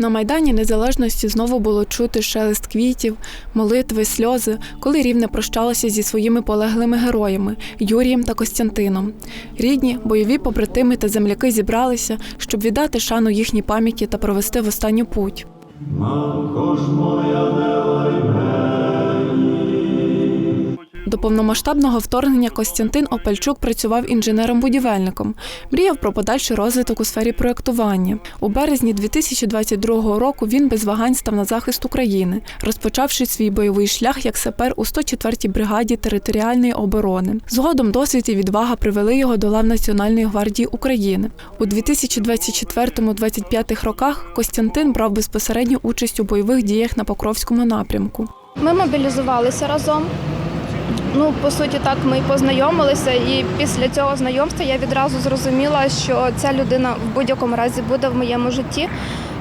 На Майдані Незалежності знову було чути шелест квітів, молитви, сльози, коли рівне прощалося зі своїми полеглими героями Юрієм та Костянтином. Рідні, бойові побратими та земляки зібралися, щоб віддати шану їхній пам'яті та провести в останню путь. До повномасштабного вторгнення Костянтин Опальчук працював інженером-будівельником, мріяв про подальший розвиток у сфері проєктування. У березні 2022 року він без вагань став на захист України, розпочавши свій бойовий шлях як сапер у 104-й бригаді територіальної оборони. Згодом досвід і відвага привели його до лав Національної гвардії України. У 2024-2025 роках Костянтин брав безпосередню участь у бойових діях на Покровському напрямку. Ми мобілізувалися разом. Ну, по суті, так ми і познайомилися, і після цього знайомства я відразу зрозуміла, що ця людина в будь-якому разі буде в моєму житті.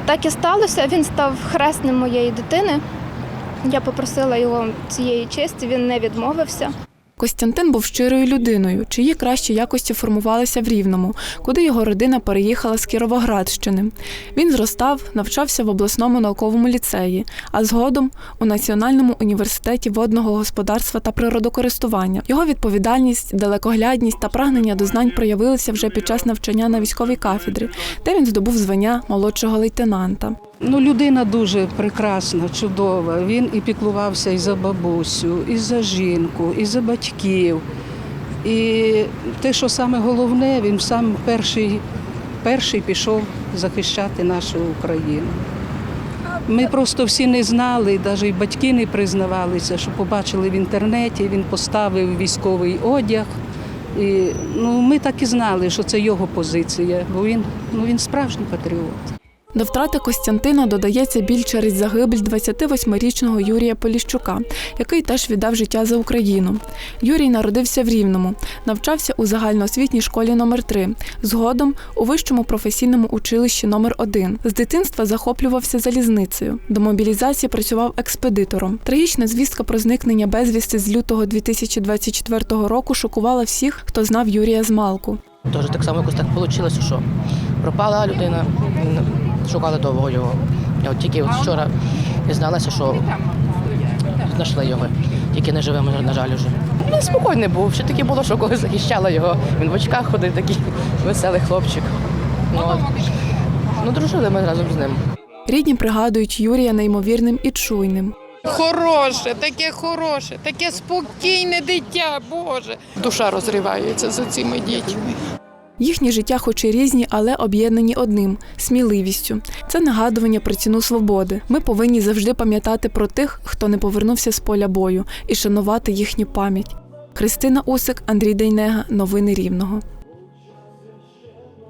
Так і сталося. Він став хресним моєї дитини. Я попросила його цієї честі, він не відмовився. Костянтин був щирою людиною, чиї кращі якості формувалися в Рівному, куди його родина переїхала з Кіровоградщини. Він зростав, навчався в обласному науковому ліцеї, а згодом у Національному університеті водного господарства та природокористування. Його відповідальність, далекоглядність та прагнення до знань проявилися вже під час навчання на військовій кафедрі, де він здобув звання молодшого лейтенанта. Ну, людина дуже прекрасна, чудова. Він і піклувався і за бабусю, і за жінку, і за батьків. І те, що саме головне, він сам перший, перший пішов захищати нашу Україну. Ми просто всі не знали, навіть батьки не признавалися, що побачили в інтернеті, він поставив військовий одяг. І, ну, ми так і знали, що це його позиція, бо він, ну, він справжній патріот. До втрати Костянтина додається біль через загибель 28-річного Юрія Поліщука, який теж віддав життя за Україну. Юрій народився в Рівному, навчався у загальноосвітній школі номер 3 згодом у вищому професійному училищі номер 1 З дитинства захоплювався залізницею. До мобілізації працював експедитором. Трагічна звістка про зникнення безвісти з лютого 2024 року шокувала всіх, хто знав Юрія з Малку. Тож так само якось так вийшло, що пропала людина, шукали довго його. Я от тільки от вчора дізналася, що знайшли його, тільки не живемо, на жаль, вже. Він спокійний був, ще таки було, що коли захищала його. Він в очках ходив, такий веселий хлопчик. Ну, от. ну дружили ми разом з ним. Рідні пригадують Юрія неймовірним і чуйним. Хороше, таке хороше, таке спокійне дитя, Боже. Душа розривається за цими дітьми. Їхні життя, хоч і різні, але об'єднані одним сміливістю. Це нагадування про ціну свободи. Ми повинні завжди пам'ятати про тих, хто не повернувся з поля бою, і шанувати їхню пам'ять. Христина Усик, Андрій Дейнега. Новини Рівного.